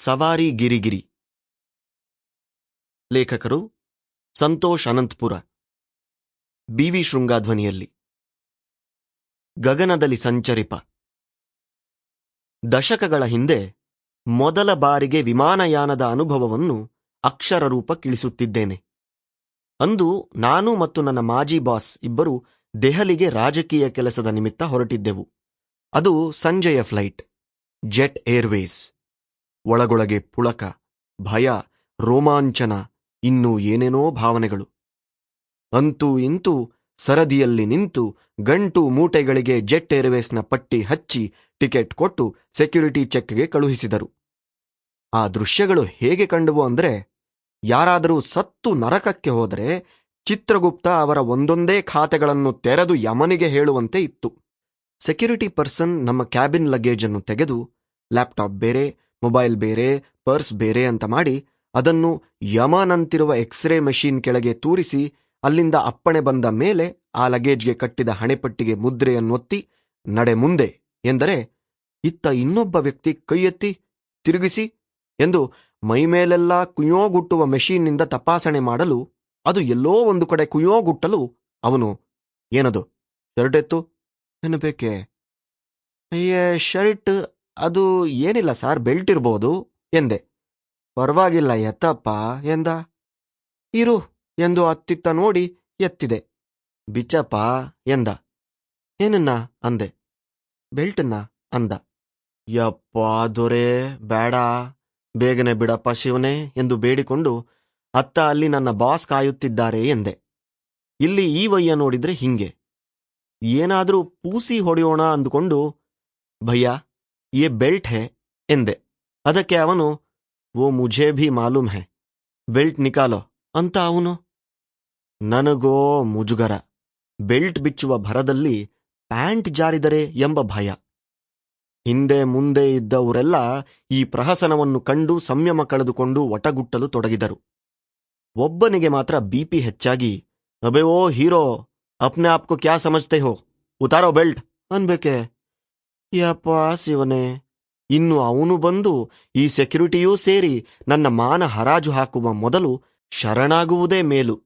ಸವಾರಿ ಗಿರಿಗಿರಿ. ಲೇಖಕರು ಸಂತೋಷ್ ಅನಂತಪುರ. ಬಿವಿ ಶೃಂಗಾಧ್ವನಿಯಲ್ಲಿ. ಗಗನದಲ್ಲಿ ಸಂಚರಿಪ. ದಶಕಗಳ ಹಿಂದೆ ಮೊದಲ ಬಾರಿಗೆ ವಿಮಾನಯಾನದ ಅನುಭವವನ್ನು ಅಕ್ಷರ ರೂಪಕ್ಕಿಳಿಸುತ್ತಿದ್ದೇನೆ ಅಂದು ನಾನು ಮತ್ತು ನನ್ನ ಮಾಜಿ ಬಾಸ್ ಇಬ್ಬರು ದೆಹಲಿಗೆ ರಾಜಕೀಯ ಕೆಲಸದ ನಿಮಿತ್ತ ಹೊರಟಿದ್ದೆವು. ಅದು ಸಂಜೆಯ ಫ್ಲೈಟ್, ಜೆಟ್ ಏರ್ವೇಸ್. ಒಳಗೊಳಗೆ ಪುಳಕ, ಭಯ, ರೋಮಾಂಚನ, ಇನ್ನೂ ಏನೇನೋ ಭಾವನೆಗಳು. ಅಂತೂ ಇಂತೂ ಸರದಿಯಲ್ಲಿ ನಿಂತು ಗಂಟು ಮೂಟೆಗಳಿಗೆ ಜೆಟ್ ಏರ್ವೇಸ್ನ ಪಟ್ಟಿ ಹಚ್ಚಿ ಟಿಕೆಟ್ ಕೊಟ್ಟು ಸೆಕ್ಯುರಿಟಿ ಚೆಕ್ಗೆ ಕಳುಹಿಸಿದರು. ಆ ದೃಶ್ಯಗಳು ಹೇಗೆ ಕಂಡುವು ಅಂದ್ರೆ, ಯಾರಾದರೂ ಸತ್ತು ನರಕಕ್ಕೆ ಹೋದರೆ ಚಿತ್ರಗುಪ್ತ ಅವರ ಒಂದೊಂದೇ ಖಾತೆಗಳನ್ನು ತೆರೆದು ಯಮನಿಗೆ ಹೇಳುವಂತೆ ಇತ್ತು. ಸೆಕ್ಯುರಿಟಿ ಪರ್ಸನ್ ನಮ್ಮ ಕ್ಯಾಬಿನ್ ಲಗೇಜನ್ನು ತೆಗೆದು, ಲ್ಯಾಪ್ಟಾಪ್ ಬೇರೆ ಮೊಬೈಲ್ ಬೇರೆ, ಪರ್ಸ್ ಬೇರೆ ಅಂತ ಮಾಡಿ ಅದನ್ನು ಯಮನಂತಿರುವ ಎಕ್ಸ್ರೇ ಮೆಷಿನ್ ಕೆಳಗೆ ತೂರಿಸಿ ಅಲ್ಲಿಂದ ಅಪ್ಪಣೆ ಬಂದ ಮೇಲೆ ಆ ಲಗೇಜ್ಗೆ ಕಟ್ಟಿದ ಹಣೆಪಟ್ಟಿಗೆ ಮುದ್ರೆಯನ್ನೊತ್ತಿ, ನಡೆ ಮುಂದೆ ಎಂದರೆ, ಇತ್ತ ಇನ್ನೊಬ್ಬ ವ್ಯಕ್ತಿ ಕೈಯೆತ್ತಿ ತಿರುಗಿಸಿ ಎಂದು ಮೈಮೇಲೆಲ್ಲ ಕುಯೋಗುಟ್ಟುವ ಮೆಷೀನ್ನಿಂದ ತಪಾಸಣೆ ಮಾಡಲು, ಅದು ಎಲ್ಲೋ ಒಂದು ಕಡೆ ಕುಯೋಗುಟ್ಟಲು ಅವನು, ಏನದು? ಶರ್ಟ್ ಎತ್ತು? ಎನ್ನಬೇಕೆ ಅಯ್ಯ, ಶರ್ಟ್ ಅದು ಏನಿಲ್ಲ ಸಾರ್, ಬೆಲ್ಟ್ ಇರ್ಬೋದು, ಎಂದೆ. ಪರವಾಗಿಲ್ಲ, ಎತ್ತಪ್ಪ, ಎಂದ. ಇರು, ಎಂದು ಅತ್ತಿತ್ತ ನೋಡಿ ಎತ್ತಿದೆ. ಬಿಚ್ಚಪ್ಪ, ಎಂದ. ಏನನ್ನ? ಅಂದೆ. ಬೆಲ್ಟನ್ನ? ಅಂದ. ಯಪ್ಪ, ದೊರೆ ಬೇಡ ಬೇಗನೆ ಬಿಡಪ್ಪ ಶಿವನೇ, ಎಂದು ಬೇಡಿಕೊಂಡು ಅತ್ತ ಅಲ್ಲಿ ನನ್ನ ಬಾಸ್ ಕಾಯುತ್ತಿದ್ದಾರೆ, ಎಂದೆ. ಇಲ್ಲಿ ಈ ವಯ್ಯ ನೋಡಿದ್ರೆ ಹಿಂಗೆ. ಏನಾದರೂ ಪೂಸಿ ಹೊಡೆಯೋಣ ಅಂದುಕೊಂಡು, ಭಯ್ಯ ಯೇ ಬೆಲ್ಟ್ ಹೇ ಎಂದೆ ಅದಕ್ಕೆ ಅವನು ಓ ಮುझे ಭಿ ಮಾಲೂಮ್ ಹೇ ಬೆಲ್ಟ್ ನಿಕಾಲೋ ಅಂತ ಅವನು ನನಗೋ ಮುಜುಗರ ಬೆಲ್ಟ್ ಬಿಚ್ಚುವ ಭರದಲ್ಲಿ ಪ್ಯಾಂಟ್ ಜಾರಿದರೆ ಎಂಬ ಭಯ ಹಿಂದೆ ಮುಂದೆ ಇದ್ದವರೆಲ್ಲ ಈ ಪ್ರಹಸನವನ್ನು ಕಂಡು ಸಂಯಮ ಕಳೆದುಕೊಂಡು ಒಟಗುಟ್ಟಲು ತೊಡಗಿದರು ಒಬ್ಬನಿಗೆ ಮಾತ್ರ ಬಿಪಿ ಹೆಚ್ಚಾಗಿ ಅಬೆ ಓ ಹೀರೋ ಅಪ್ನೆ ಆಪ್ಕೋ ಕ್ಯಾ ಸಮಜ್ತೆ ಹೋ ಉತಾರೋ ಬೆಲ್ಟ್ ಅನ್ಬೇಕೆ ಯಪ್ಪ, ಶಿವನೇ. ಇನ್ನು ಅವನು ಬಂದು ಈ ಸೆಕ್ಯುರಿಟಿಯೂ ಸೇರಿ ನನ್ನ ಮಾನ ಹರಾಜು ಹಾಕುವ ಮೊದಲು ಶರಣಾಗುವುದೇ ಮೇಲು.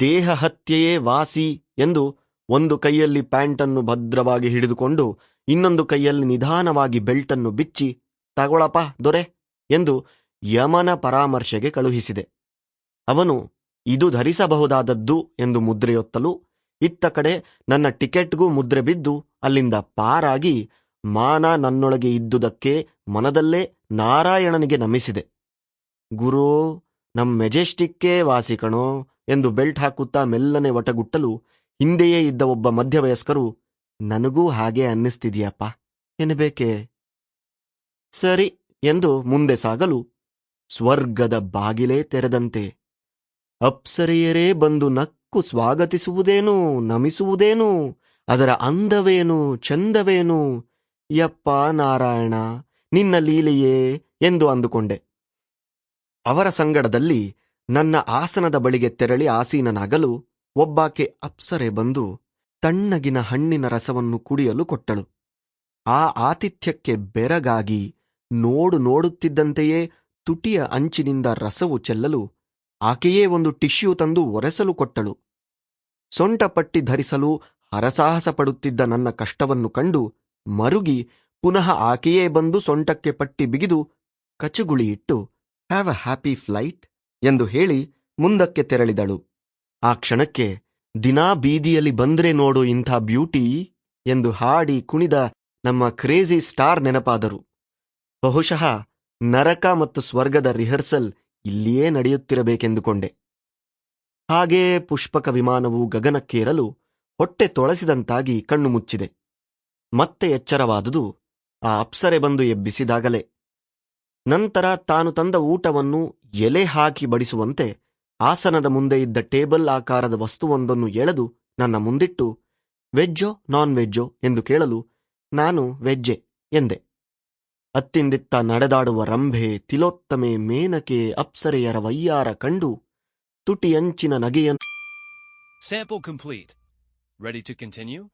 ದೇಹ ಹತ್ಯೆಯೇ ವಾಸಿ ಎಂದು ಒಂದು ಕೈಯಲ್ಲಿ ಪ್ಯಾಂಟನ್ನು ಭದ್ರವಾಗಿ ಹಿಡಿದುಕೊಂಡು ಇನ್ನೊಂದು ಕೈಯಲ್ಲಿ ನಿಧಾನವಾಗಿ ಬೆಲ್ಟನ್ನು ಬಿಚ್ಚಿ ತಗೊಳಪ ದೊರೆ ಎಂದು ಯಮನ ಪರಾಮರ್ಶೆಗೆ ಕಳುಹಿಸಿದೆ. ಅವನು, ಇದು ಧರಿಸಬಹುದಾದದ್ದು ಎಂದು ಮುದ್ರೆಯೊತ್ತಲು, ಇತ್ತ ಕಡೆ ನನ್ನ ಟಿಕೆಟ್ಗೂ ಮುದ್ರೆ ಬಿದ್ದು ಅಲ್ಲಿಂದ ಪಾರಾಗಿ ಮಾನ ನನ್ನೊಳಗೆ ಇದ್ದುದಕ್ಕೆ ಮನದಲ್ಲೇ ನಾರಾಯಣನಿಗೆ ನಮಿಸಿದೆ. ಗುರು, ನಮ್ ಮೆಜೆಸ್ಟಿಕ್ಕೇ ವಾಸಿಕಣೋ ಎಂದು ಬೆಲ್ಟ್ ಹಾಕುತ್ತಾ ಮೆಲ್ಲನೆ ಒಟಗುಟ್ಟಲು ಹಿಂದೆಯೇ ಇದ್ದ ಒಬ್ಬ ಮಧ್ಯವಯಸ್ಕರು, ನನಗೂ ಹಾಗೆ ಅನ್ನಿಸ್ತಿದೆಯಪ್ಪ, ಎನ್ನಬೇಕೆ? ಸರಿ ಎಂದು ಮುಂದೆ ಸಾಗಲು ಸ್ವರ್ಗದ ಬಾಗಿಲೇ ತೆರೆದಂತೆ, ಅಪ್ಸರೆಯರೇ ಬಂದು ನಕ್ಕು ಸ್ವಾಗತಿಸುವುದೇನು, ನಮಿಸುವುದೇನು? ಅದರ ಅಂದವೇನು, ಚಂದವೇನು? ಯಪ್ಪ ನಾರಾಯಣ, ನಿನ್ನ ಲೀಲೆಯೇ ಎಂದು ಅಂದುಕೊಂಡೆ. ಅವರ ಸಂಗಡದಲ್ಲಿ ನನ್ನ ಆಸನದ ಬಳಿಗೆ ತೆರಳಿ ಆಸೀನನಾಗಲು ಒಬ್ಬಾಕೆ ಅಪ್ಸರೆ ಬಂದು ತಣ್ಣಗಿನ ಹಣ್ಣಿನ ರಸವನ್ನು ಕುಡಿಯಲು ಕೊಟ್ಟಳು. ಆ ಆತಿಥ್ಯಕ್ಕೆ ಬೆರಗಾಗಿ ನೋಡು ನೋಡುತ್ತಿದ್ದಂತೆಯೇ ತುಟಿಯ ಅಂಚಿನಿಂದ ರಸವು ಚೆಲ್ಲಲು ಆಕೆಯೇ ಒಂದು ಟಿಶ್ಯೂ ತಂದು ಒರೆಸಲು ಕೊಟ್ಟಳು. ಸೊಂಟಪಟ್ಟಿ ಧರಿಸಲು ಹರಸಾಹಸ ಪಡುತ್ತಿದ್ದ ನನ್ನ ಕಷ್ಟವನ್ನು ಕಂಡು ಮರುಗಿ ಪುನಃ ಆಕೆಯೇ ಬಂದು ಸೊಂಟಕ್ಕೆ ಪಟ್ಟಿ ಬಿಗಿದು ಕಚುಗುಳಿಯಿಟ್ಟು, ಹ್ಯಾವ್ ಅ ಹ್ಯಾಪಿ ಫ್ಲೈಟ್ ಎಂದು ಹೇಳಿ ಮುಂದಕ್ಕೆ ತೆರಳಿದಳು. ಆ ಕ್ಷಣಕ್ಕೆ, ದಿನಾ ಬೀದಿಯಲ್ಲಿ ಬಂದ್ರೆ ನೋಡು ಇಂಥ ಬ್ಯೂಟಿ ಎಂದು ಹಾಡಿ ಕುಣಿದ ನಮ್ಮ ಕ್ರೇಜಿ ಸ್ಟಾರ್ ನೆನಪಾದರು. ಬಹುಶಃ ನರಕ ಮತ್ತು ಸ್ವರ್ಗದ ರಿಹರ್ಸಲ್ ಇಲ್ಲಿಯೇ ನಡೆಯುತ್ತಿರಬೇಕೆಂದುಕೊಂಡೆ. ಹಾಗೇ ಪುಷ್ಪಕ ವಿಮಾನವು ಗಗನಕ್ಕೇರಲು ಹೊಟ್ಟೆ ತೊಳಸಿದಂತಾಗಿ ಕಣ್ಣು ಮುಚ್ಚಿದೆ. ಮತ್ತೆ ಎಚ್ಚರವಾದುದು ಆ ಅಪ್ಸರೆ ಬಂದು ಎಬ್ಬಿಸಿದಾಗಲೇ. ನಂತರ ತಾನು ತಂದ ಊಟವನ್ನು ಎಲೆ ಹಾಕಿ ಬಡಿಸುವಂತೆ ಆಸನದ ಮುಂದೆ ಇದ್ದ ಟೇಬಲ್ ಆಕಾರದ ವಸ್ತುವೊಂದನ್ನು ಎಳೆದು ನನ್ನ ಮುಂದಿಟ್ಟು, ವೆಜ್ಜೋ ನಾನ್ ವೆಜ್ಜೋ ಎಂದು ಕೇಳಲು ನಾನು ವೆಜ್ಜೆ ಎಂದೆ. ಅತ್ತಿಂದಿತ್ತ ನಡೆದಾಡುವ ರಂಭೆ ತಿಲೋತ್ತಮೆ ಮೇನಕೆ ಅಪ್ಸರೆಯರ ವಯ್ಯಾರ ಕಂಡು ತುಟಿಯಂಚಿನ ನಗೆಯನ್ನು. Ready to continue?